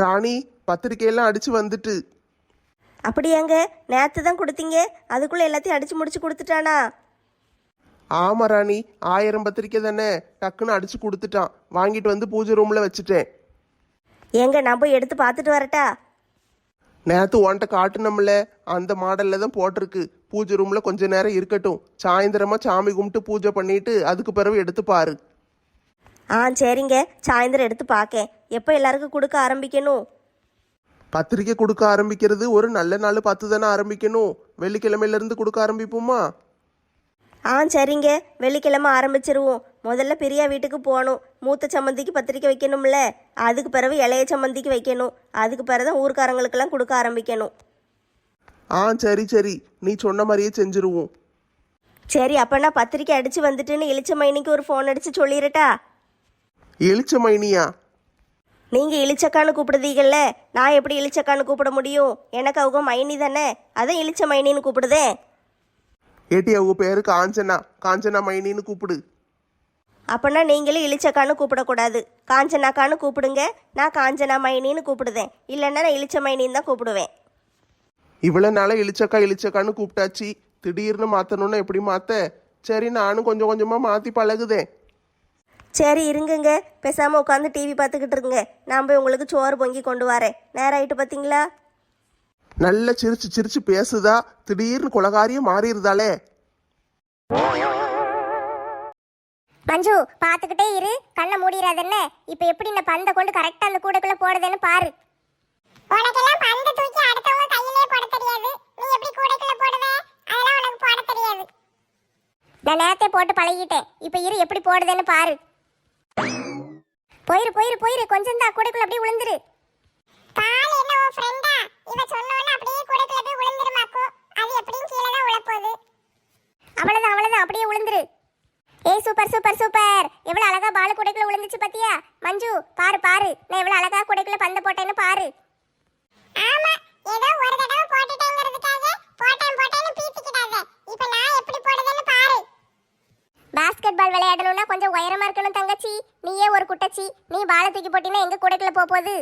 ராணி பத்திரிக்கையெல்லாம் அடிச்சு வந்துட்டு. அப்படியாங்க? நேற்று தான் கொடுத்தீங்க. அதுக்குள்ளே எல்லாத்தையும் அடித்து முடிச்சு கொடுத்துட்டானா? ஆமா ராணி. ஆயிரம் பத்திரிக்கை தானே. டக்குன்னு அடிச்சு கொடுத்துட்டான். வாங்கிட்டு வந்து பூஜை ரூம்ல வச்சுட்டேன். ஏங்க நான் போய் எடுத்து பார்த்துட்டு வரட்டா? நேத்து உன்கிட்ட காட்டுனோம்ல அந்த மாடல்ல தான் போட்டிருக்கு. பூஜை ரூம்ல கொஞ்ச நேரம் இருக்கட்டும். சாயந்தரமா சாமி கும்பிட்டு பூஜை பண்ணிட்டு அதுக்கு பிறகு எடுத்து பாரு. ஆ சரிங்க. சாயந்தரம் எடுத்து பார்க்கேன் எப்போ எல்லாருக்கும் கொடுக்க ஆரம்பிக்கணும்? பத்திரிக்கை கொடுக்க ஆரம்பிக்கிறது ஒரு நல்ல நாள் பார்த்து தானே ஆரம்பிக்கணும். வெள்ளிக்கிழமையில இருந்து கொடுக்க ஆரம்பிப்போமா? ஆ சரிங்க. வெள்ளிக்கிழமை ஆரம்பிச்சிருவோம். முதல்ல பிரியா வீட்டுக்கு போகணும். மூத்த சம்மந்திக்கு பத்திரிக்கை வைக்கணும்ல. அதுக்கு பிறகு இளைய சம்மந்திக்கு வைக்கணும். அதுக்கு பிறகு தான் ஊர்க்காரங்களுக்கெல்லாம் கொடுக்க ஆரம்பிக்கணும். ஆ சரி சரி. நீ சொன்ன மாதிரியே செஞ்சிருவோம். சரி அப்போ நான் பத்திரிக்கை அடித்து வந்துட்டுன்னு இளிச்ச மைனிக்கு ஒரு ஃபோன் அடித்து சொல்லிடட்டா எலிச்ச மைனியா நீங்கள் இளிச்சக்கான்னு கூப்பிடுதீங்கல்ல நான் எப்படி இளிச்சக்கான்னு கூப்பிட முடியும்? எனக்கு அவங்க மைனி தானே அதான் இளிச்ச மைனின்னு கூப்பிடுதேன் ஏட்டி அவங்க பேரு காஞ்சனா. காஞ்சனா மைனின்னு கூப்பிடு. அப்போனா நீங்களும் இளிச்சக்கான்னு கூப்பிடக்கூடாது. காஞ்சனாக்கான்னு கூப்பிடுங்க நான் காஞ்சனா மைனின்னு கூப்பிடுதேன். இல்லைன்னா நான் இளிச்ச மைனின்னு தான் கூப்பிடுவேன். இவ்வளவு நாளா இளிச்சக்கா இளிச்சக்கான்னு கூப்பிட்டாச்சு. திடீர்னு மாத்தணும்னா எப்படி மாத்த? சரி நானும் கொஞ்சம் கொஞ்சமா மாத்தி பழகுதேன். சரி இருங்குங்க. பேசாமல் உட்காந்து டிவி பார்த்துக்கிட்டு இருங்க நான் போய் உங்களுக்கு சோறு பொங்கி கொண்டு வரேன். நேரம் ஆயிட்டு பார்த்தீங்களா நல்ல சிரிச்சு சிரிச்சு பேசுதா. திடீர்னு குலகாரியம் மாறிடுதாளே. மஞ்சு பார்த்துக்கிட்டே இரு. கண்ணை மூடிடாத என்ன இப்போ எப்படி இந்த பந்தை கொண்டு கரெக்டாக அந்த கூடைக்குள்ள போடுதுன்னு பாரு. உனக்கெல்லாம் பந்தை தூக்கி அடுத்தவங்க கையிலே போட தெரியாது. நீ எப்படி கூடைக்குள்ள போடுவ? அதெல்லாம் உனக்கு போட தெரியாது. நான் நேரத்தை போட்டு பழகிட்டேன். இப்போ இரு எப்படி போடுதுன்னு பாரு. போயிரு போயிரு போயிரு. கொஞ்சம் தான் கூடைக்குள்ள அப்படியே விழுந்துரு கால் என்ன உன் ஃப்ரெண்டா இவ சொன்னோன்னு அப்படியே கூடைக்குள்ள போய் விழுந்துருமாக்கும் அது எப்படியும் கீழே தான் உழப்போகுது. அவ்வளவுதான் அவ்வளவுதான். அப்படியே விழுந்துரு ஏய் சூப்பர் சூப்பர் சூப்பர். எவ்வளவு அழகா பால் கூடைக்குள்ள விழுந்துச்சு பாத்தியா? மஞ்சு பாரு பாரு. நான் எவ்வளவு அழகா கூடைக்குள்ள பந்த போட்டேன்னு பாரு. ஆமா ஏதோ ஒரு தடவை போட்டுட்டேங்கிறதுக்காக போட்டேன் போட்டேன்னு பீத்திக்கிட்டாங்க இப்போ நான் எப்படி பாஸ்கெட் பால் விளையாடணும்னா கொஞ்சம் உயரமா இருக்கணும் தங்கச்சி. நீயே ஒரு குட்டச்சி. நீ பாலை தூக்கி போட்டினா எங்க கூடைக்குள்ள போக போகுது?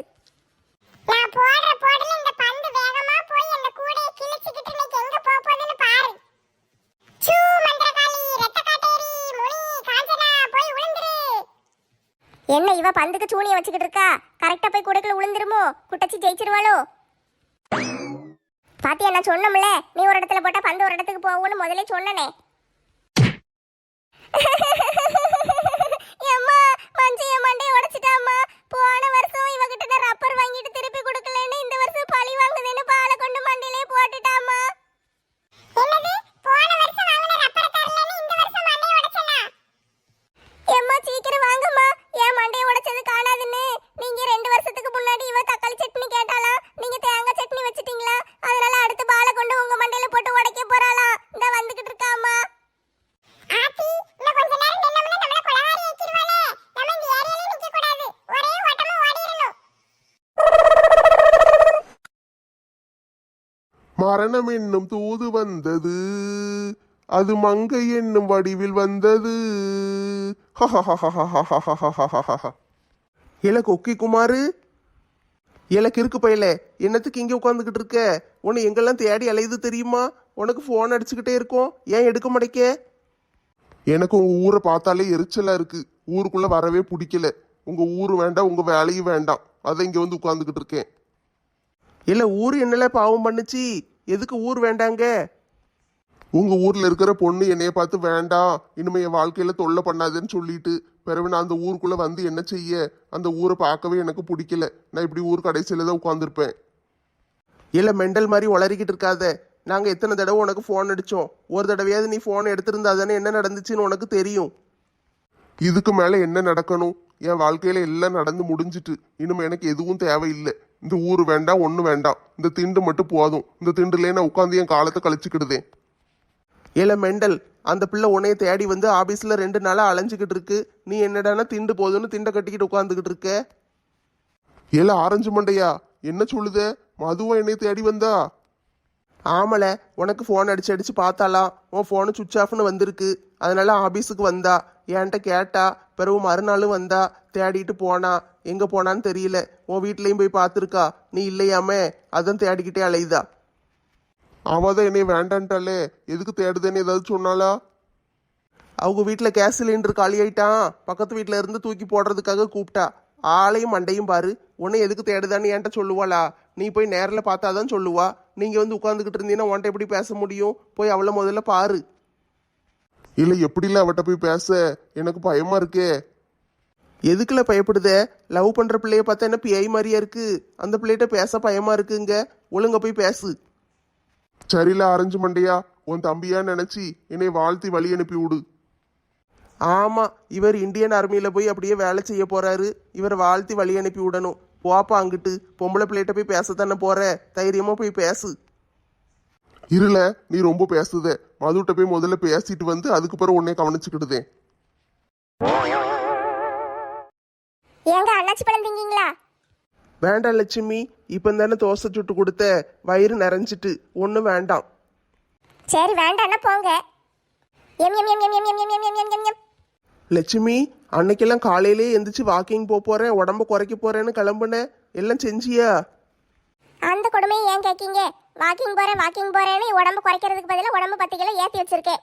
நான் போடுற போடல இந்த பந்து வேகமா போய் அந்த கூடையை கிழிச்சுக்கிட்டு இன்னைக்கு எங்க போக போகுதுன்னு பாரு. சூ மந்திரகாளி ரத்த காட்டேரி முனி காஞ்சனா போய் விழுந்துரு என்ன இவ பந்துக்கு சூனிய வச்சுக்கிட்டு இருக்கா? கரெக்டா போய் கூடைக்குள்ள விழுந்துருமோ குட்டச்சி ஜெயிச்சிருவாளோ? பாத்தியா நான் சொன்னோம்ல நீ ஒரு இடத்துல போட்டா பந்து ஒரு இடத்துக்கு போகும்னு முதல்ல சொன்னனே. வாங்குதுன்னு பாலை கொண்டு மண்டையிலே போட்டுட்டாமா என்னது போன வருஷம் வாங்கின ரப்பர் தரலன்னு இந்த வருஷம் மண்டையை உடைச்சனா எம்மா சீக்கிரம் வாங்கம்மா ஏன் மண்டையை உடைச்சது காணாதுன்னு நீங்க ரெண்டு வருஷத்துக்கு முன்னாடி இவ தக்காளி சட்னி கேட்டாளா நீங்க தேங்காய் சட்னி வச்சிட்டீங்களா அதனால அடுத்து பாலை கொண்டு உங்க மண்டையில போட்டு உடைக்க போறாளா இந்த வந்துகிட்டு இருக்காம்மா ஆத்தி இன்னும் கொஞ்ச நேரம் நின்னோம்னா நம்மள கொலகாரி ஏக்கிடுவாளே நம்ம இந்த ஏரியால நிக்க கூடாது ஒரே ஓட்டமா ஓடிரணும் மரணம் என்னும் தூது வந்தது அது மங்கை என்னும் வடிவில் வந்தது இல கொக்கி குமாரு இல கிறுக்கு பையல என்னத்துக்கு இங்கே உட்காந்துக்கிட்டு இருக்க உன்னை எங்கெல்லாம் தேடி அலையுது தெரியுமா உனக்கு ஃபோன் அடிச்சுக்கிட்டே இருக்கோம் ஏன் எடுக்க மாட்டேக்க எனக்கு உங்கள் ஊரை பார்த்தாலே எரிச்சலாக இருக்குது ஊருக்குள்ளே வரவே பிடிக்கல உங்கள் ஊர் வேண்டாம் உங்கள் வேலையும் வேண்டாம் அதை இங்கே வந்து உட்காந்துக்கிட்டு இருக்கேன் இல்லை ஊர் என்னல பாவம் பண்ணுச்சு எதுக்கு ஊர் வேண்டாங்க உங்க ஊர்ல இருக்கிற பொண்ணு என்னைய பார்த்து வேண்டாம் இனிமே என் வாழ்க்கையில தொல்லை பண்ணாதுன்னு சொல்லிட்டு பிறகு நான் அந்த ஊருக்குள்ள வந்து என்ன செய்ய? அந்த ஊரை பார்க்கவே எனக்கு பிடிக்கல. நான் இப்படி ஊர் கடைசியில தான் உட்காந்துருப்பேன் இல்ல மெண்டல் மாதிரி உளறிக்கிட்டு இருக்காத. நாங்க எத்தனை தடவை உனக்கு ஃபோன் அடிச்சோம். ஒரு தடவையாவது நீ ஃபோன் எடுத்திருந்தா தானே என்ன நடந்துச்சுன்னு உனக்கு தெரியும். இதுக்கு மேல என்ன நடக்கணும்? என் வாழ்க்கையில எல்லாம் நடந்து முடிஞ்சிட்டு இனிமே எனக்கு எதுவும் தேவையில்லை. இந்த ஊர் வேண்டாம் ஒன்றும் வேண்டாம். இந்த திண்டு மட்டும் போதும். இந்த திண்டுலேயே நான் உட்காந்து என் காலத்தை கழிச்சுக்கிடுதேன். ஏல மெண்டல் அந்த பிள்ளை உன்னைய தேடி வந்து ஆபீஸ்ல ரெண்டு நாளா அலைஞ்சுக்கிட்டு இருக்கு. நீ என்னடானா திண்டு போதுன்னு திண்டை கட்டிக்கிட்டு உட்காந்துக்கிட்டு இருக்க? ஏல ஆரஞ்சு மண்டையா? என்ன சொல்லுத? மதுவா என்னை தேடி வந்தா? ஆமல உனக்கு ஃபோன் அடிச்சு அடிச்சு பார்த்தாலாம். உன் ஃபோனு சுவிச் ஆஃப்னு வந்திருக்கு. அதனால ஆபீஸுக்கு வந்தா. என்கிட்ட கேட்டா. பிறகு மறுநாளும் வந்தா. தேடிட்டு போனா. எங்க போனான்னு தெரியல. உன் வீட்லயும் போய் பார்த்துருக்கா. நீ இல்லையாமே? அதான் தேடிக்கிட்டே அலையுதா. அவ தான் என்னை வேண்டான்ட்டாலே எதுக்கு தேடுதேன்னு ஏதாவது சொன்னாளா? அவங்க வீட்டில் கேஸ் சிலிண்டர் காலி ஆயிட்டான். பக்கத்து வீட்டில் இருந்து தூக்கி போடுறதுக்காக கூப்பிட்டா. ஆளையும் மண்டையும் பாரு. உன்னை எதுக்கு தேடுதான்னு என்கிட்ட சொல்லுவாளா? நீ போய் நேரில் பார்த்தாதான் சொல்லுவா. நீங்கள் வந்து உட்காந்துக்கிட்டு இருந்தீங்கன்னா உன்ட்ட எப்படி பேச முடியும்? போய் அவளை முதல்ல பாரு. இல்லை எப்படில அவட்ட போய் பேச? எனக்கு பயமா இருக்கே. எதுக்குல பயப்படுதே? லவ் பண்ணுற பிள்ளைய பார்த்தா என்ன பேய் மாதிரியா இருக்கு? அந்த பிள்ளைகிட்ட பேச பயமா இருக்குங்க. ஒழுங்க போய் பேசு. சரியில்ல ஆரஞ்சு மண்டையா? உன் தம்பியா நினைச்சி என்னை வாழ்த்தி வழி அனுப்பி விடு ஆமா இவர் இந்தியன் ஆர்மியில போய் அப்படியே வேலை செய்ய போறாரு. இவர் வாழ்த்தி வழி அனுப்பி விடணும். போப்பா அங்கிட்டு. பொம்பளை பிள்ளைகிட்ட போய் பேசத்தானே போற? தைரியமா போய் பேசு. இருல நீ ரொம்ப பேசுத. மதுட்ட போய் முதல்ல பேசிட்டு வந்து அதுக்கு பிறகு உன்னை கவனிச்சுக்கிடுதேன் ஏங்க அண்ணாச்சி பழம் திங்கீங்களா வேண்டாம் லட்சுமி இப்போ தானே தோசை சுட்டு கொடுத்த வயிறு நிறைஞ்சிட்டு ஒன்றும் வேண்டாம் சரி வேண்டாம்னா போங்க எம் எம் எம் எம் எம் எம் எம் எம் எம் எம் எம் எம் லட்சுமி அன்னைக்கெல்லாம் காலையிலே எந்திரிச்சு வாக்கிங் போக போறேன் உடம்ப குறைக்க போறேன்னு கிளம்புனேன் எல்லாம் செஞ்சியா அந்த கொடுமையை ஏன் கேட்கீங்க வாக்கிங் போறேன் வாக்கிங் போறேன்னு உடம்பு குறைக்கிறதுக்கு பதிலா உடம்பு பத்து கிலோ ஏத்தி வச்சிருக்கேன்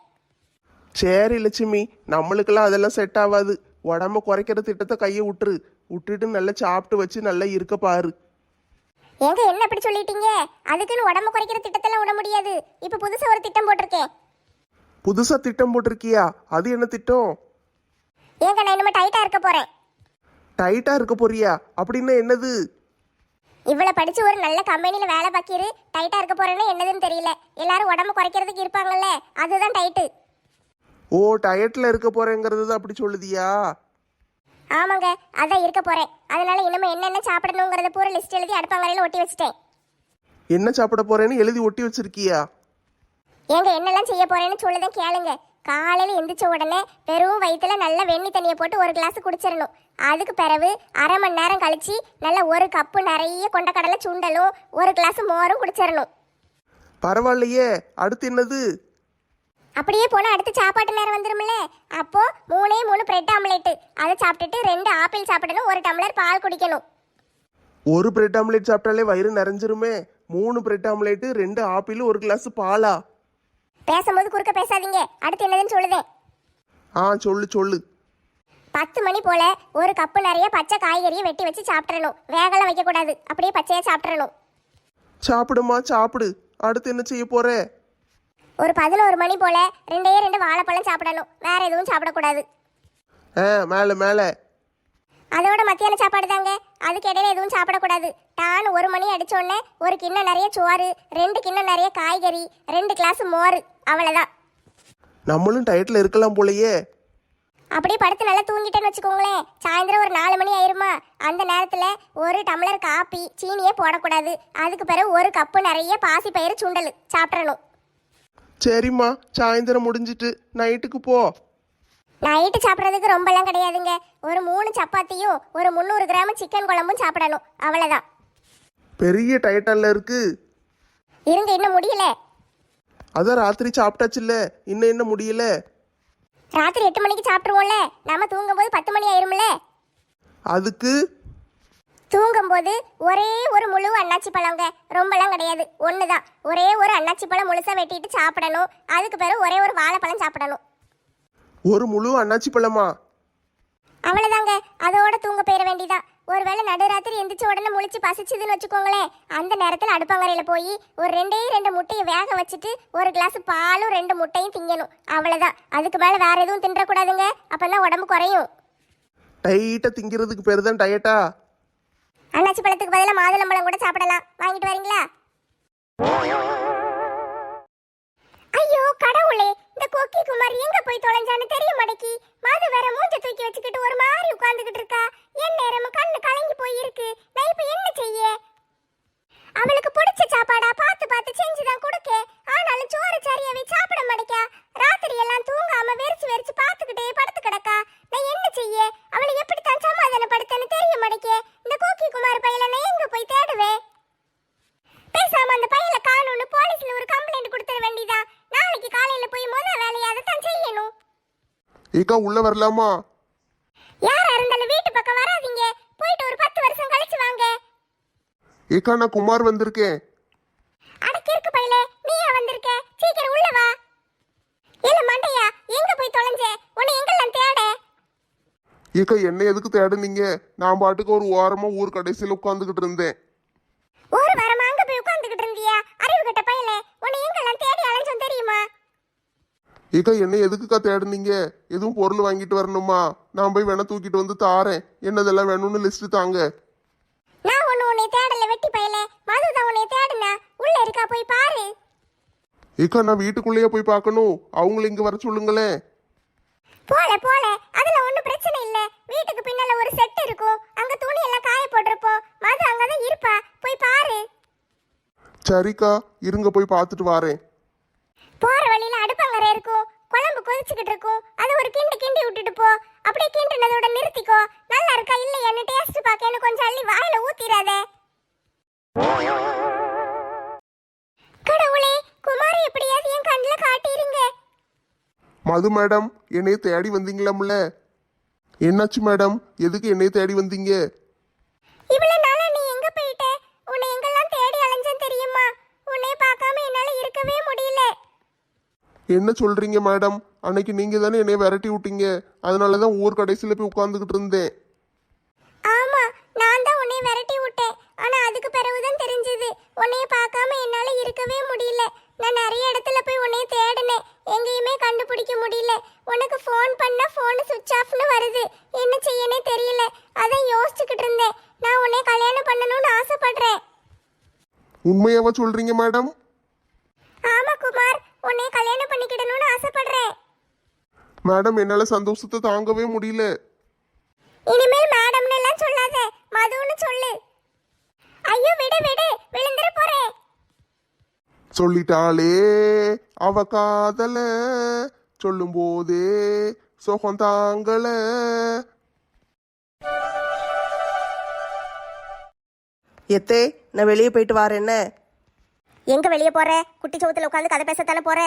சரி லட்சுமி நம்மளுக்கெல்லாம் அதெல்லாம் செட் ஆகாது உடம்ப குறைக்கிற திட்டத்தை கையை விட்டுரு. விட்டுட்டு நல்லா சாப்பிட்டு வச்சு நல்லா இருக்க பாரு. ஏங்க என்ன அப்படி சொல்லிட்டீங்க? அதுக்குன்னு உடம்பு குறைக்கிற திட்டத்தெல்லாம் விட முடியாது. இப்ப புதுசா ஒரு திட்டம் போட்டிருக்கேன் புதுசா திட்டம் போட்டிருக்கியா? அது என்ன திட்டம்? ஏங்க நான் இனிமே டைட்டா இருக்க போறேன். டைட்டா இருக்க போறியா? அப்படின்னா என்னது? இவ்வளவு படிச்சு ஒரு நல்ல கம்பெனில வேலை பார்க்கிரு டைட்டா இருக்க போறேன்னு என்னதுன்னு தெரியல. எல்லாரும் உடம்பு குறைக்கிறதுக்கு இருப்பாங்கல்ல அதுதான் டைட்டு ஓ டயட்ல இருக்க போறேங்கிறது அப்படி சொல்லுதியா? ஆமாங்க அதான் இருக்க போறேன். அதனால இனிமே என்னென்ன சாப்பிடணுங்கிறத பூரா லிஸ்ட் எழுதி அடுப்பங்கரையில ஒட்டி வச்சுட்டேன். என்ன சாப்பிட போறேன்னு எழுதி ஒட்டி வச்சிருக்கியா? ஏங்க என்னெல்லாம் செய்ய போறேன்னு சொல்லுதேன் கேளுங்க. காலையில எந்திரிச்ச உடனே வெறும் வயிற்றுல நல்ல வெண்ணி தண்ணியை போட்டு ஒரு கிளாஸ் குடிச்சிடணும் அதுக்கு பிறகு அரை மணி நேரம் கழிச்சு நல்ல ஒரு கப்பு நிறைய கொண்டக்கடலை சுண்டலும் ஒரு கிளாஸ் மோரும் குடிச்சிடணும் பரவாயில்லையே அடுத்து என்னது? அப்படியே போனா அடுத்து சாப்பாட்டு நேரம் வந்துரும்ல. அப்போ மூணே மூணு பிரெட் ஆம்லேட் அதை சாப்பிட்டுட்டு ரெண்டு ஆப்பிள் சாப்பிடணும் ஒரு டம்ளர் பால் குடிக்கணும். ஒரு பிரெட் ஆம்லேட் சாப்பிட்டாலே வயிறு நிறைஞ்சிருமே. மூணு பிரெட் ஆம்லேட்டு ரெண்டு ஆப்பிள் ஒரு கிளாஸ் பாலா? பேசும்போது குறுக்க பேசாதீங்க. அடுத்து என்னதுன்னு சொல்லுதேன். ஆ சொல்லு சொல்லு. பத்து மணி போல ஒரு கப்பு நிறைய பச்சை காய்கறியை வெட்டி வச்சு சாப்பிட்றணும் வேகலாம் வைக்கக்கூடாது. அப்படியே பச்சையா சாப்பிட்றணும் சாப்பிடுமா சாப்பிடு. அடுத்து என்ன செய்ய போற? ஒரு பதினோரு மணி போல ரெண்டே ரெண்டு வாழைப்பழம் சாப்பிடணும். வேற எதுவும் சாப்பிடக்கூடாது. ஆ மேலே மேலே. அதோட மத்தியான சாப்பாடு தாங்க. அதுக்கு இடையில எதுவும் சாப்பிடக்கூடாது. டான் ஒரு மணி அடிச்ச உடனே ஒரு கிண்ணம் நிறைய சோறு ரெண்டு கிண்ணம் நிறைய காய்கறி ரெண்டு கிளாஸ் மோர் அவ்வளவுதான். நம்மளும் டயட்ல இருக்கலாம் போலயே. அப்படியே படுத்து நல்லா தூங்கிட்டேன்னு வச்சுக்கோங்களேன். சாயந்தரம் ஒரு நாலு மணி ஆயிருமா? அந்த நேரத்துல ஒரு டம்ளர் காப்பி சீனியே போடக்கூடாது. அதுக்கு பிறகு ஒரு கப்பு நிறைய பாசி பயிறு சுண்டல் சாப்பிட்றணும் சரிம்மா சாயந்தரம் முடிஞ்சிட்டு நைட்டுக்கு போ. நைட்டு சாப்பிட்றதுக்கு ரொம்பலாம் கிடையாதுங்க. ஒரு மூணு சப்பாத்தியும் ஒரு முந்நூறு கிராம் சிக்கன் குழம்பும் சாப்பிடணும். அவ்வளோதான் பெரிய டயட்டல்ல இருக்கு. இருங்க இன்னும் முடியல. அதான் ராத்திரி சாப்பிட்டாச்சுல்ல இன்னும் என்ன முடியல? ராத்திரி எட்டு மணிக்கு சாப்பிட்ருவோம்ல நம்ம தூங்கும்போது பத்து மணி ஆயிரும்ல. அதுக்கு தூங்கும்போது ஒரே ஒரு முழு அன்னாச்சி பழங்க. ரொம்பலாம் கிடையாது. ஒன்று தான் ஒரே ஒரு அன்னாச்சி பழம் முழுசா வெட்டிட்டு சாப்பிடணும். அதுக்கு பிறகு ஒரே ஒரு வாழைப்பழம் சாப்பிடணும். ஒரு முழு அன்னாச்சி பழமா? அவ்வளோதாங்க அதோட தூங்க போயிட வேண்டியதான் ஒருவேளை நடுராத்திரி எந்திரிச்ச உடனே முழிச்சு பசிச்சுதுன்னு வச்சுக்கோங்களேன். அந்த நேரத்தில் அடுப்பங்கரையில் போய் ஒரு ரெண்டே ரெண்டு முட்டையை வேக வச்சுட்டு ஒரு கிளாஸ் பாலும் ரெண்டு முட்டையும் திங்கணும். அவ்வளோதான் அதுக்கு மேலே வேற எதுவும் தின்றக்கூடாதுங்க. அப்போதான் உடம்பு குறையும். டைட்டா திங்கிறதுக்கு பேர் தான் டயட்டா அண்ணாச்சி பழத்துக்கு பதிலாக மாதுளம்பழம் கூட சாப்பிடலாம். வாங்கிட்டு வரீங்களா? ஐயோ கடவுளே இந்த கொக்கி குமார் எங்க போய் தொலைஞ்சான்னு தெரிய மாட்டேக்கி. மாது வேற மூஞ்ச தூக்கி வச்சுக்கிட்டு ஒரு மாதிரி உட்கார்ந்துகிட்டு இருக்கா. என் நேரமும் கண்ணு கலங்கி போய் இருக்கு நான் இப்ப என்ன செய்ய? அவளுக்கு பிடிச்ச சாப்பாடா பார்த்து பார்த்து செஞ்சு தான் கொடுக்க ஆனாலும் சோறு சரியாவே சாப்பிட மாட்டேக்கா. ராத்திரி எல்லாம் தூங்காம வெறிச்சு வெறிச்சு பார்த்துக்கிட்டே படுத்து கிடக்கா. நான் என்ன செய்ய? அவளை எப்படித்தான் சமாதானப்படுத்தன்னு தெரிய மாட்டேக்கே. இந்த கோக்கி குமார் பையில நான் எங்க போய் தேடுவேன்? பேசாம அந்த பையில காணும்னு போலீஸ்ல ஒரு கம்ப்ளைண்ட் கொடுத்துட வேண்டியதா? நாளைக்கு காலையில போய் முதல் வேலையை அதை தான் செய்யணும். ஏக்கா உள்ள வரலாமா யாரா இருந்தாலும் வீட்டு பக்கம் வர ஏக்கா நான் குமார் வந்திருக்கேன். அடக்கி இருக்கு பையலே நீயா வந்திருக்க? சீக்கிரம் உள்ள வா. இல்ல மண்டையா எங்க போய் தொலைஞ்ச? உன்னை எங்கெல்லாம் தேட? ஏக்கா என்ன எதுக்கு தேடுனீங்க? நான் பாட்டுக்கு ஒரு ஓரமா ஊர் கடைசியில் உட்காந்துக்கிட்டு இருந்தேன். ஒரு வாரமா அங்க போய் உட்கார்ந்துகிட்டு இருந்தியா? அறிவு கட்ட பையலே உன்னை எங்கெல்லாம் தேடி அலைஞ்சோம் தெரியுமா? ஏக்கா என்ன எதுக்குக்கா தேடுனீங்க? எதுவும் பொருள் வாங்கிட்டு வரணுமா? நான் போய் வேணா தூக்கிட்டு வந்து தாரேன். என்னதெல்லாம் வேணும்னு லிஸ்ட் தாங்க. உன்னை தேடல வெட்டி பையலே. மதுதான் உன்னை தேடுனா. உள்ள இருக்கா போய் பாரு. ஏக்கா நான் வீட்டுக்குள்ளேயே போய் பார்க்கணும். அவங்கள இங்க வர சொல்லுங்களேன். போல போல. அதுல ஒண்ணும் பிரச்சனை இல்ல. வீட்டுக்கு பின்னால ஒரு செட் இருக்கும். அங்க துணி எல்லாம் காய போட்டிருப்போம் மது அங்கதான் இருப்பா. போய் பாரு. சரிக்கா இருங்க போய் பார்த்துட்டு வாரேன். போற வழியில அடுப்பங்கரை இருக்கும். குழம்பு கொதிச்சுக்கிட்டு இருக்கும். அது ஒரு கிண்டு கிண்டி விட்டுட்டு போ. அப்படியே கிண்டுனதோட நிறுத்திக்கோ. நல்லா இருக்கா இல்லையான்னு டேஸ்ட் பார்க்கன்னு கொஞ்சம் அள்ளி வாயில ஊத்திராதே கடவுளே குமாரி எப்படியாவது என் கண்ணுல காட்டிருங்க. மது மேடம் என்னைய தேடி வந்தீங்களாம்ல? என்னாச்சு மேடம்? எதுக்கு என்னைய தேடி வந்தீங்க? இவ்வளவு நாளா நீ எங்க போயிட்ட? உன்னை எங்கெல்லாம் தேடி அலைஞ்சேன் தெரியுமா? உன்னை பார்க்காம என்னால இருக்கவே முடியல. என்ன சொல்றீங்க மேடம்? அன்னைக்கு நீங்க தானே என்னைய விரட்டி விட்டீங்க. அதனால தான் ஊர் கடைசியில் போய் உட்காந்துக்கிட்டு இருந்தேன் ஆமா நான் தான் உன்னை விரட்டி விட்டேன் ஆனா அதுக்கு பிறகுதான் தெரிஞ்சது உன்னைய பார்க்காம என்னால இருக்கவே முடியல நான் நிறைய இடத்துல போய் உன்னைய தேடினேன். எங்கேயுமே கண்டுபிடிக்க முடியல. உனக்கு ஃபோன் பண்ணா ஃபோன் சுவிட்ச் ஆஃப்னு வருது. என்ன செய்யனே தெரியல. அதான் யோசிச்சுக்கிட்டு இருந்தேன். நான் உன்னை கல்யாணம் பண்ணணும்னு ஆசைப்படுறேன். உண்மையாவா சொல்றீங்க மேடம்? ஆமா குமார். உன்னை கல்யாணம் பண்ணிக்கிடணும்னு ஆசைப்படுறேன். மேடம் என்னால சந்தோஷத்தை தாங்கவே முடியல. இனிமேல் மேடம்னு எல்லாம் சொல்லாத. மதுன்னு சொல்லு. ஐயோ விடு விடு. விழுந்துற போறேன். சொல்லிட்டாளே அவ காதல சொல்லும் போதே சுகம் தாங்கல. எத்தே நான் வெளியே போயிட்டு வரேன் என்ன எங்க வெளியே போற? குட்டி சவுத்துல உட்காந்து கதை பேசத்தானே போற?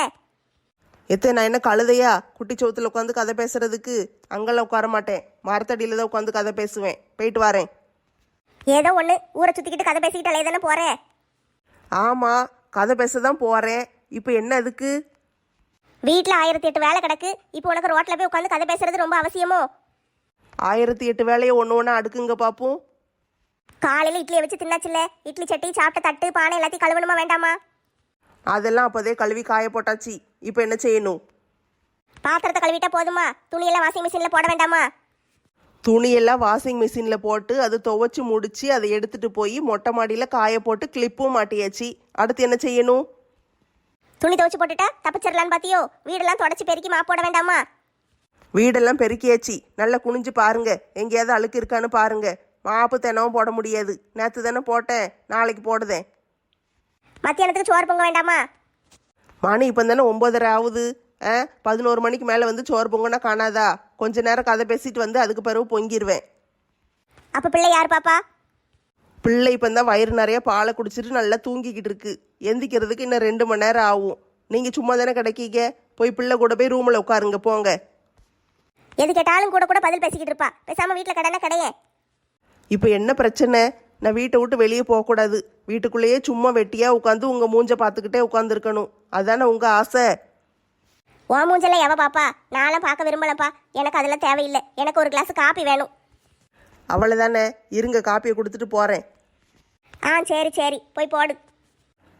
எத்தே நான் என்ன கழுதையா? குட்டி சவுத்துல உட்காந்து கதை பேசுறதுக்கு அங்கெல்லாம் உட்கார மாட்டேன். மரத்தடியில தான் உட்காந்து கதை பேசுவேன். போயிட்டு வரேன். ஏதோ ஒண்ணு ஊரை சுத்திக்கிட்டு கதை பேசிக்கிட்டு தானே போற? ஆமா கதை பேச தான் போறேன் இப்போ என்ன அதுக்கு வீட்ல ஆயிரத்தி எட்டு வேலை கிடக்கு. இப்போ உனக்கு ரோட்ல போய் உட்காந்து கதை பேசுறது ரொம்ப அவசியமோ? ஆயிரத்தி எட்டு வேலையை ஒன்று ஒன்றா அடுக்குங்க பார்ப்போம் காலையில இட்லியை வச்சு தின்னாச்சுல இட்லி சட்டி சாப்பிட்ட தட்டு பானை எல்லாத்தையும் கழுவணுமா வேண்டாமா? அதெல்லாம் அப்போதே கழுவி காய போட்டாச்சு. இப்போ என்ன செய்யணும்? பாத்திரத்தை கழுவிட்டா போதுமா? துணியெல்லாம் வாஷிங் மிஷின்ல போட வேண்டாமா? துணியெல்லாம் வாஷிங் மிஷினில் போட்டு அது துவைச்சி முடிச்சு அதை எடுத்துட்டு போய் மொட்டை மாடியில் காய போட்டு கிளிப்பும் மாட்டியாச்சு. அடுத்து என்ன செய்யணும்? துணி துவைச்சு போட்டுட்டா தப்பிச்சிடலான்னு பாத்தியோ? வீடெல்லாம் தொடச்சி பெருக்கி மாப் போட வேண்டாமா? வீடெல்லாம் பெருக்கியாச்சு. நல்லா குனிஞ்சு பாருங்க. எங்கேயாவது அழுக்கு இருக்கான்னு பாருங்க. மாப்பு தினமும் போட முடியாது. நேற்று தானே போட்டேன். நாளைக்கு போடுதேன். மத்தியானத்துக்கு சோறு பொங்க வேண்டாமா? மணி இப்போ தானே ஒம்பதரை ஆகுது. ஆ பதினோரு மணிக்கு மேலே வந்து சோறு பொங்குனா காணாதா? கொஞ்ச நேரம் கதை பேசிட்டு வந்து அதுக்கு பிறகு பொங்கிடுவேன் அப்ப பிள்ளை யார் பாப்பா? பிள்ளை இப்போ தான் வயிறு நிறைய பாலை குடிச்சிட்டு நல்லா தூங்கிக்கிட்டு இருக்கு. எந்திக்கிறதுக்கு இன்னும் ரெண்டு மணி நேரம் ஆகும். நீங்கள் சும்மா தானே கிடைக்கீங்க? போய் பிள்ளை கூட போய் ரூமில் உட்காருங்க போங்க. எது கேட்டாலும் கூட கூட பதில் பேசிக்கிட்டு இருப்பா. பேசாம வீட்டுல கடனை கடையே? இப்போ என்ன பிரச்சனை? நான் வீட்டை விட்டு வெளியே போகக்கூடாது வீட்டுக்குள்ளேயே சும்மா வெட்டியாக உட்காந்து உங்கள் மூஞ்ச பார்த்துக்கிட்டே உட்காந்துருக்கணும் அதானே உங்கள் ஆசை? ஓ மூஞ்சல எவ பாப்பா? நானும் பார்க்க விரும்பலப்பா. எனக்கு அதெல்லாம் தேவையில்லை. எனக்கு ஒரு கிளாஸ் காப்பி வேணும். அவ்வளோதானே இருங்க காப்பியை கொடுத்துட்டு போகிறேன் ஆ சரி சரி. போய் போடு.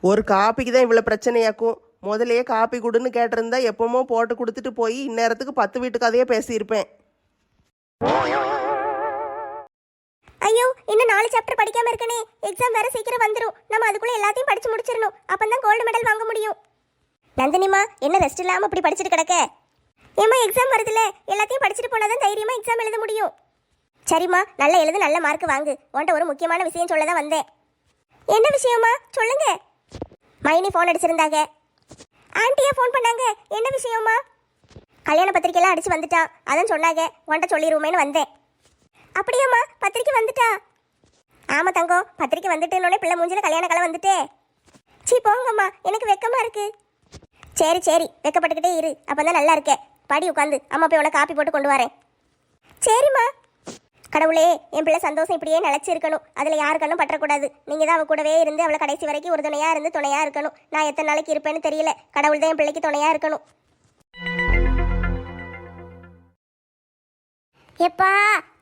ஒரு காப்பிக்கு தான் இவ்வளோ பிரச்சனையாக்கும். முதலையே காப்பி கொடுன்னு கேட்டிருந்தா எப்பவுமோ போட்டு கொடுத்துட்டு போய் இந்நேரத்துக்கு பத்து வீட்டு கதையே பேசியிருப்பேன். ஐயோ இன்னும் நாலு சாப்டர் படிக்காம இருக்கனே. எக்ஸாம் வேற சீக்கிரம் வந்துரும். நம்ம அதுக்குள்ள எல்லாத்தையும் படிச்சு முடிச்சிடணும் அப்பதான் கோல்டு மெடல் வாங்க முடியும். நந்தினிமா என்ன ரெஸ்ட் இல்லாமல் இப்படி படிச்சுட்டு கிடக்க? ஏமா எக்ஸாம் வருதுல. எல்லாத்தையும் படிச்சுட்டு போனாதான் தைரியமாக எக்ஸாம் எழுத முடியும். சரிம்மா நல்ல எழுது நல்ல மார்க் வாங்கு. உன்ட்ட ஒரு முக்கியமான விஷயம் சொல்ல தான் வந்தேன். என்ன விஷயமா சொல்லுங்க. மைனி ஃபோன் அடிச்சிருந்தாங்க. ஆண்டியா ஃபோன் பண்ணாங்க. என்ன விஷயமா கல்யாண பத்திரிக்கைலாம் அடிச்சு வந்துட்டான். அதான் சொன்னாங்க. உன்ட்ட சொல்லிடுவோமேனு வந்தேன். அப்படியாம்மா பத்திரிக்கை வந்துட்டா? ஆமாம் தங்கம் பத்திரிக்கை வந்துட்டுன்னொடனே பிள்ளை மூஞ்சில் கல்யாண கலை வந்துட்டே. சீ போங்கம்மா. எனக்கு வெக்கமாக இருக்குது சரி சரி வெக்கப்பட்டுக்கிட்டே இரு. அப்போ தான் நல்லா இருக்கே. படி உட்காந்து அம்மா போய் உனக்கு காப்பி போட்டு கொண்டு வரேன். சரிம்மா. கடவுளே என் பிள்ளை சந்தோஷம் இப்படியே நிலச்சிருக்கணும். அதுல யாரு கண்ணும் பற்றக்கூடாது. நீங்கள் தான் அவள் கூடவே இருந்து அவளை கடைசி வரைக்கும் ஒரு இருந்து துணையா இருக்கணும். நான் எத்தனை நாளைக்கு இருப்பேன்னு தெரியல. கடவுள் தான் என் பிள்ளைக்கு துணையாக இருக்கணும். எப்பா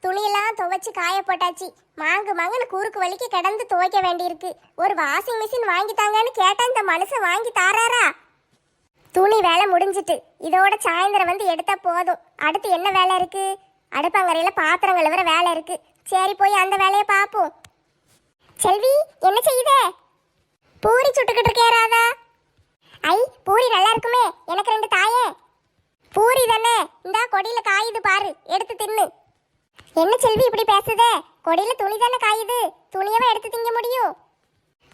துணியெல்லாம் துவைச்சு காய போட்டாச்சு. மாங்கு மாங்குன்னு குறுக்கு வலிக்கு கிடந்து துவைக்க வேண்டியிருக்கு. ஒரு வாஷிங் மிஷின் வாங்கி தாங்கன்னு கேட்டேன் இந்த மனுஷன் வாங்கி தாராரா? துணி வேலை முடிஞ்சிட்டு இதோட சாயந்தரம் வந்து எடுத்தா போதும். அடுத்து என்ன வேலை இருக்கு? அடுப்பங்கரையில பாத்திரம் கழுவுற வேலை இருக்கு. சரி போய் அந்த வேலையை பார்ப்போம். செல்வி என்ன செய்யுதே பூரி சுட்டுக்கிட்டு இருக்கே ராதா. ஐ பூரி நல்லா இருக்குமே. எனக்கு ரெண்டு தாயே. பூரி தானே? இந்தா கொடியில காயுது பாரு. எடுத்து தின்னு. என்ன செல்வி இப்படி பேசுதே? கொடியில துணி தானே காயுது? துணியவே எடுத்து திங்க முடியும்?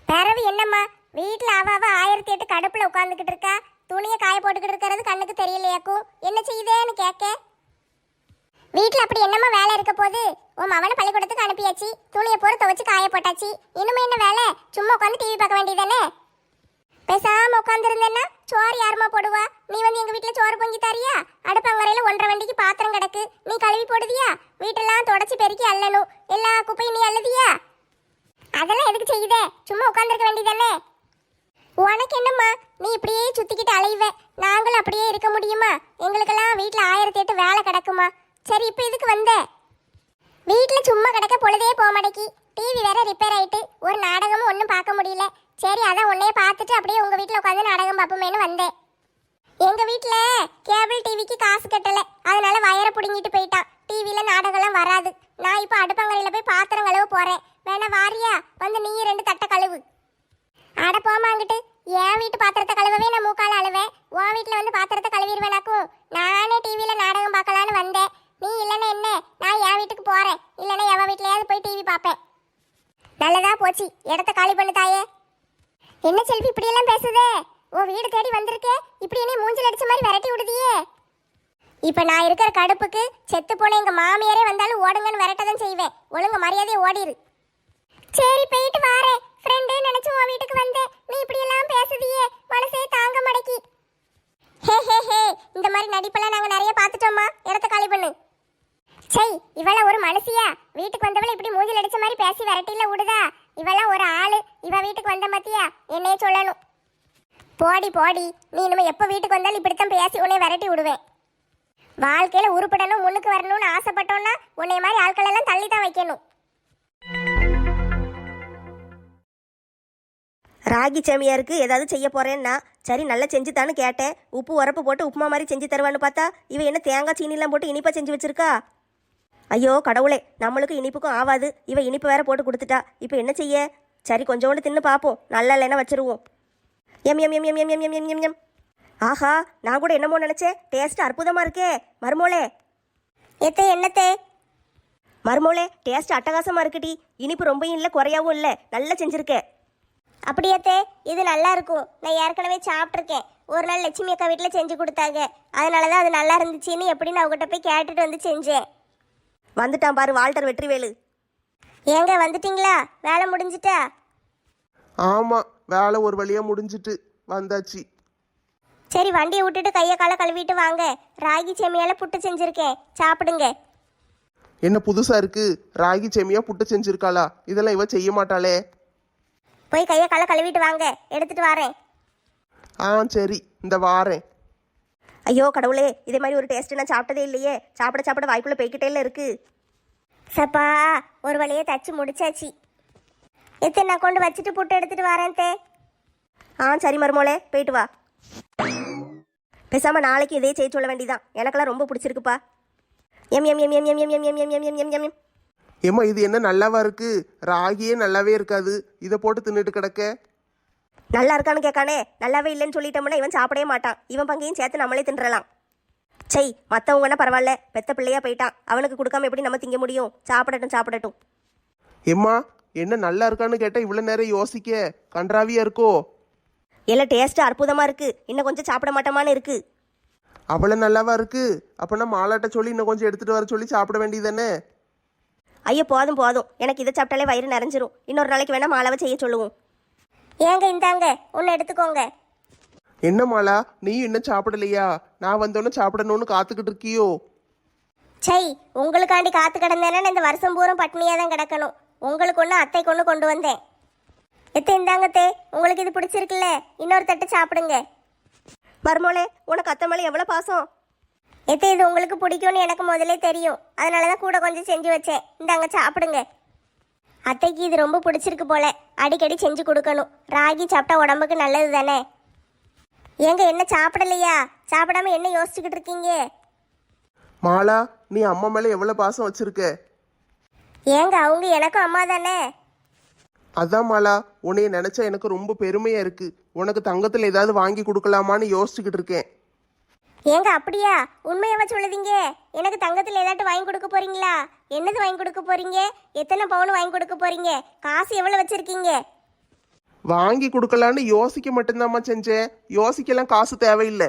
பிறவு என்னம்மா? வீட்டில் அவ அவ ஆயிரத்தி எட்டு கடுப்பில் உட்காந்துக்கிட்டு இருக்கா. துணியை காய போட்டுக்கிட்டு இருக்கிறது கண்ணுக்கு தெரியலையாக்கும் என்ன செய்யுதேன்னு கேட்க. வீட்டில் அப்படி என்னமோ வேலை இருக்க போது உன் மவனை பள்ளிக்கூடத்துக்கு அனுப்பியாச்சு. துணியை பூரா துவைச்சு காய போட்டாச்சு. இனிமே என்ன வேலை? சும்மா உட்காந்து டிவி பார்க்க வேண்டியதானே பேசாம உட்காந்துருந்தேன்னா சோறு யாருமா போடுவா? நீ வந்து எங்க வீட்ல சோறு பொங்கி தரியா? அடுப்பங்கரையில ஒன்றரை வண்டிக்கு பாத்திரம் கிடக்கு. நீ கழுவி போடுதியா? வீட்டெல்லாம் தொடச்சி பெருக்கி அள்ளணும் எல்லா குப்பையும் நீ அள்ளுதியா? அதெல்லாம் எதுக்கு செய்யுதே? சும்மா உட்காந்துருக்க வேண்டியதானே உனக்கு என்னம்மா? நீ இப்படியே சுத்திக்கிட்டு அலைவ. நாங்களும் அப்படியே இருக்க முடியுமா? எங்களுக்கெல்லாம் வீட்டில் ஆயிரத்தி எட்டு வேலை கிடக்குமா? சரி இப்போ இதுக்கு வந்த? வீட்டில் சும்மா கிடக்க பொழுதே போக மாட்டேக்கி. டிவி வேற ரிப்பேர் ஆயிட்டு ஒரு நாடகமும் ஒன்றும் பார்க்க முடியல. சரி அதான் உன்னைய பார்த்துட்டு அப்படியே உங்கள் வீட்டில் உட்காந்து நாடகம் பார்ப்போமேனு வந்தேன். எங்கள் வீட்டில் கேபிள் டிவிக்கு காசு கட்டலை. அதனால வயரை பிடுங்கிட்டு போயிட்டான். டிவியில் நாடகம்லாம் வராது. நான் இப்போ அடுப்பங்கரையில் போய் பாத்திரம் கழுவ போகிறேன் வேணா வாரியா வந்து நீ ரெண்டு தட்டை கழுவு. அட போமாங்கிட்டு என் வீட்டு பாத்திரத்தை கழுவவே நான் மூக்கால அழுவேன். உன் வீட்டில் வந்து பாத்திரத்தை கழுவிடுவேனாக்கும் நானே டிவியில் நாடகம் பார்க்கலான்னு வந்தேன். நீ இல்லைன்னா என்ன? நான் என் வீட்டுக்கு போகிறேன் இல்லைன்னா என் வீட்டிலையாவது போய் டிவி பார்ப்பேன். நல்லதா போச்சு. இடத்த காலி பண்ணு தாயே. என்ன செல்வி இப்படியெல்லாம் பேசுதே? உன் வீடு தேடி வந்திருக்கே. இப்படி என்ன மூஞ்சில் அடிச்ச மாதிரி விரட்டி விடுதியே. இப்போ நான் இருக்கிற கடுப்புக்கு செத்து போன எங்கள் மாமியாரே வந்தாலும் ஓடுங்கன்னு விரட்டதான் செய்வேன். ஒழுங்கு மரியாதையை ஓடிடு சரி போயிட்டு வாரேன் ஃப்ரெண்டே நினைச்சு உன் வீட்டுக்கு வந்தேன். நீ இப்படி எல்லாம் பேசுதியே. மனசே தாங்க மடக்கி. ஹே ஹே ஹே. இந்த மாதிரி நடிப்பெல்லாம் நாங்க நிறைய பார்த்துட்டோமா இடத்த காலி பண்ணு. சை இவள ஒரு மனுஷியா? வீட்டுக்கு வந்தவள இப்படி மூஞ்சில் அடிச்ச மாதிரி பேசி விரட்டில விடுதா? இவெல்லாம் ஒரு ஆளு. இவ வீட்டுக்கு வந்த மத்தியா என்னையே சொல்லணும். போடி போடி. நீ இனிமே எப்போ வீட்டுக்கு வந்தாலும் இப்படித்தான் பேசி உன்னை விரட்டி விடுவேன். வாழ்க்கையில உருப்படணும் முன்னுக்கு வரணும்னு ஆசைப்பட்டோம்னா உன்னை மாதிரி ஆட்கள் எல்லாம் தள்ளி தான் வைக்கணும். ராகி செமியாருக்கு ஏதாவது செய்ய போறேன்னா சரி நல்லா செஞ்சுத்தான்னு கேட்டேன். உப்பு உரப்பு போட்டு உப்புமா மாதிரி செஞ்சு தருவான்னு பார்த்தா இவ என்ன தேங்காய் சீனிலாம் போட்டு இனிப்பா செஞ்சு வச்சிருக்கா? ஐயோ கடவுளே நம்மளுக்கும் இனிப்புக்கும் ஆவாது. இவ இனிப்பு வேற போட்டு கொடுத்துட்டா. இப்போ என்ன செய்ய? சரி கொஞ்சோண்டு தின்னு பார்ப்போம் நல்லா இல்லைன்னா வச்சிருவோம். எம் எம் எம் எம் எம் எம் எம் எம் எம். எம் ஆஹா நான் கூட என்னமோ நினச்சேன். டேஸ்ட் அற்புதமாக இருக்கே. மருமோளே. எத்தே என்னத்தே? மருமோளே டேஸ்ட் அட்டகாசமாக இருக்குடி. இனிப்பு ரொம்பவும் இல்லை குறையாவும் இல்லை. நல்லா செஞ்சுருக்கேன் அப்படியாத்தே இது நல்லா இருக்கும் நான் ஏற்கனவே சாப்பிட்ருக்கேன். ஒரு நாள் லட்சுமி அக்கா வீட்டில் செஞ்சு கொடுத்தாங்க. அதனால தான் அது நல்லா இருந்துச்சுன்னு எப்படின்னு அவகிட்ட போய் கேட்டுட்டு வந்து செஞ்சேன். வந்துட்டான் பாரு வால்டர் வெற்றிவேலு. ஏங்க வந்துட்டீங்களா? வேலை முடிஞ்சிட்டா? ஆமா வேலை ஒரு வழியா முடிஞ்சிட்டு வந்தாச்சு. சரி வண்டியை விட்டுட்டு கையை காலை கழுவிட்டு வாங்க. ராகி செமியால புட்டு செஞ்சிருக்கேன். சாப்பிடுங்க. என்ன புதுசா இருக்கு? ராகி செமியா புட்டு செஞ்சிருக்காளா? இதெல்லாம் இவ செய்ய மாட்டாளே. போய் கையை காலை கழுவிட்டு வாங்க எடுத்துட்டு வரேன் ஆ சரி இந்த வாரேன் ஐயோ கடவுளே இதே மாதிரி ஒரு டேஸ்ட் நான் சாப்பிட்டதே இல்லையே சாப்பிட சாப்பிட வாய்க்குள்ள போய்கிட்டே இல்லை இருக்கு சப்பா ஒரு வழியே தச்சு முடிச்சாச்சு எத்தனை நான் கொண்டு வச்சுட்டு புட்டு எடுத்துட்டு வரேன் தே ஆ சரி மருமோளே போயிட்டு வா பேசாம நாளைக்கு இதே செய்ய சொல்ல வேண்டியதான் எனக்கெல்லாம் ரொம்ப பிடிச்சிருக்குப்பா எம் எம் எம் எம் எம் எம் எம் எம் எம் எம் எம் எம் எம் ஏம்மா இது என்ன நல்லாவா இருக்கு? ராகியே நல்லாவே இருக்காது. இதை போட்டு தின்னுட்டு கிடக்க? நல்லா இருக்கான்னு கேட்கானே நல்லாவே இல்லைன்னு சொல்லிட்டோம்னா இவன் சாப்பிடவே மாட்டான். இவன் பங்கையும் சேர்த்து நம்மளே தின்றலாம். சை மற்றவங்கன்னா பரவாயில்ல பெத்த பிள்ளையா போயிட்டான் அவனுக்கு கொடுக்காம எப்படி நம்ம திங்க முடியும்? சாப்பிடட்டும் சாப்பிடட்டும். ஏம்மா என்ன நல்லா இருக்கான்னு கேட்டா இவ்வளவு நேரம் யோசிக்க கன்றாவியா இருக்கோ? எல்லாம் டேஸ்ட் அற்புதமா இருக்கு. இன்னும் கொஞ்சம் சாப்பிட மாட்டோமான்னு இருக்கு. அவ்வளவு நல்லாவா இருக்கு? அப்பனா மாலாட்ட சொல்லி இன்னும் கொஞ்சம் எடுத்துட்டு வர சொல்லி சாப்பிட வேண்டியதானே ஐயோ போதும் போதும். எனக்கு இதை சாப்பிட்டாலே வயிறு நிறைஞ்சிரும். இன்னொரு நாளைக்கு வேணா மாலாவை செய்ய சொல்லுவோம். ஏங்க இந்தாங்க. ஒன்று எடுத்துக்கோங்க. என்ன மாலா? நீ இன்னும் சாப்பிடலையா? நான் வந்தோன்னே சாப்பிடணும்னு காத்துக்கிட்டு இருக்கியோ? சை உங்களுக்காண்டி காத்து கிடந்தேன்னா நான் இந்த வருஷம் பூரா பட்னியாக தான் கிடக்கணும். உங்களுக்கு ஒன்று அத்தை கொண்டு கொண்டு வந்தேன். எத்தே இந்தாங்கத்தே உங்களுக்கு இது பிடிச்சிருக்குல்ல? இன்னொரு தட்டு சாப்பிடுங்க. மருமோளே உனக்கு அத்தை மேலே எவ்வளோ பாசம்? எத்தே இது உங்களுக்கு பிடிக்கும்னு எனக்கு முதல்ல தெரியும். அதனால தான் கூட கொஞ்சம் செஞ்சு வச்சேன். இந்தாங்க சாப்பிடுங்க. அத்தைக்கு இது ரொம்ப பிடிச்சிருக்கு போல. அடிக்கடி செஞ்சு கொடுக்கணும். ராகி சாப்பிட்டா உடம்புக்கு நல்லது தானே? ஏங்க என்ன சாப்பிடலையா? சாப்பிடாம என்ன யோசிச்சுக்கிட்டு இருக்கீங்க? மாலா நீ அம்மா மேலே எவ்வளோ பாசம் வச்சிருக்க? ஏங்க அவங்க எனக்கும் அம்மா தானே? அதான் மாலா உன்னைய நினைச்சா எனக்கு ரொம்ப பெருமையா இருக்கு. உனக்கு தங்கத்தில் ஏதாவது வாங்கி கொடுக்கலாமான்னு யோசிச்சுக்கிட்டு இருக்கேன். ஏங்க அப்படியா? உண்மையாவா சொல்லுதீங்க? எனக்கு தங்கத்தில் ஏதாட்டும் வாங்கி கொடுக்க போறீங்களா? என்னது வாங்கி கொடுக்க போறீங்க? எத்தனை பவுன் வாங்கி கொடுக்க போறீங்க? காசு எவ்வளவு வச்சிருக்கீங்க? வாங்கி கொடுக்கலான்னு யோசிக்க மட்டும்தாம்மா செஞ்சேன். யோசிக்கலாம் காசு தேவையில்லை.